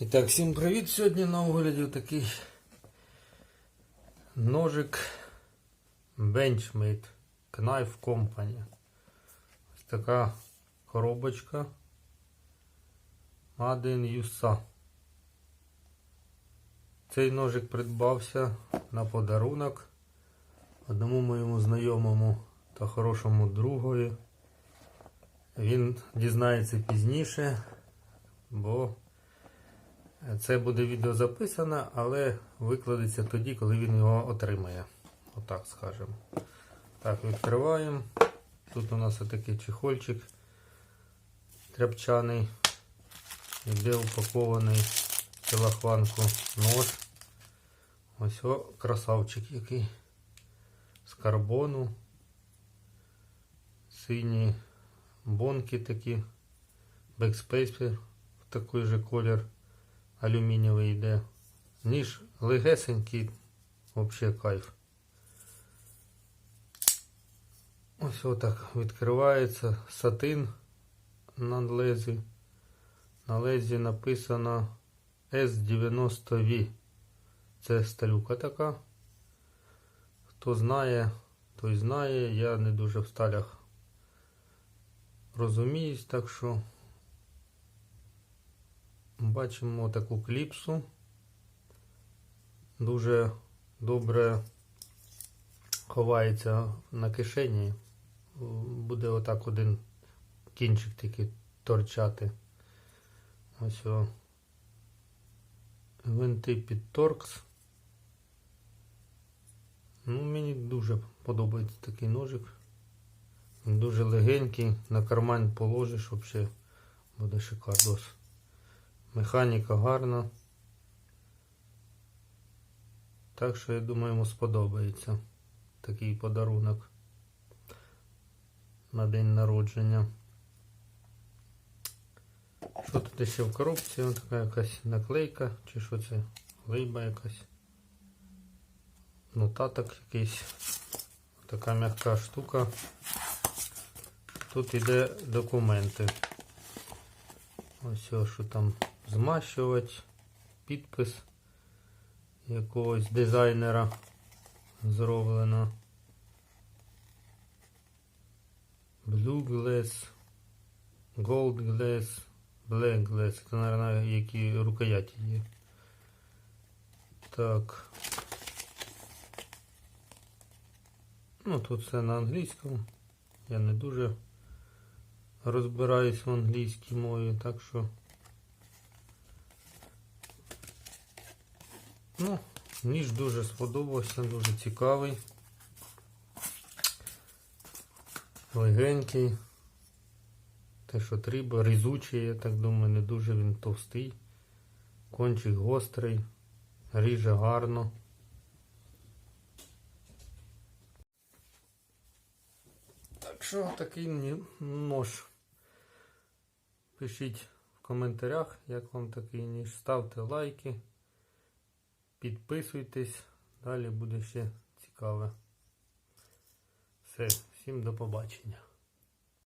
І так, всім привіт! Сьогодні на огляді такий ножик Benchmade Knife Company. Ось така коробочка Made in USA. Цей ножик придбався на подарунок одному моєму знайомому та хорошому другові. Він дізнається пізніше, бо це буде відео записане, але викладеться тоді, коли він його отримає. Отак скажемо. Так, відкриваємо. Тут у нас отакий чехольчик тряпчаний. Іде упакований в целохванку нож. Ось о, красавчик який. З карбону. Сині бонки такі. Бекспейспер в такий же колір алюмінієвий йде. Ніж легесенький, взагалі кайф. Ось отак відкривається сатин на лезі. На лезі написано S90V. Це сталюка така. Хто знає, той знає. Я не дуже в сталях розуміюсь, так що бачимо таку кліпсу. Дуже добре ховається на кишені. Буде отак один кінчик такий торчати. Ось о. Винти під торкс. Ну, мені дуже подобається такий ножик. Дуже легенький, на карман положиш, взагалі буде шикардос. Механіка гарна. Так що я думаю, йому сподобається такий подарунок на день народження. Що тут ще в коробці? Ось така якась наклейка, чи що це? Лейба якась. Нотаток якийсь. Така м'яка штука. Тут іде документи. Ось що там змащувати, підпис якогось дизайнера зроблено. Blue Glass, Gold Glass, Black Glass. Це, мабуть, які рукояті є. Так. Ну, тут все на англійському. Я не дуже розбираюсь в англійській мові, так що. Ну, ніж дуже сподобався, дуже цікавий. Легенький. Те, що треба, різучий, я так думаю, не дуже він товстий. Кончик гострий, ріже гарно. Так що такий нож. Пишіть в коментарях, як вам такий ніж. Ставте лайки. Підписуйтесь, далі буде ще цікаве. Все, всім до побачення.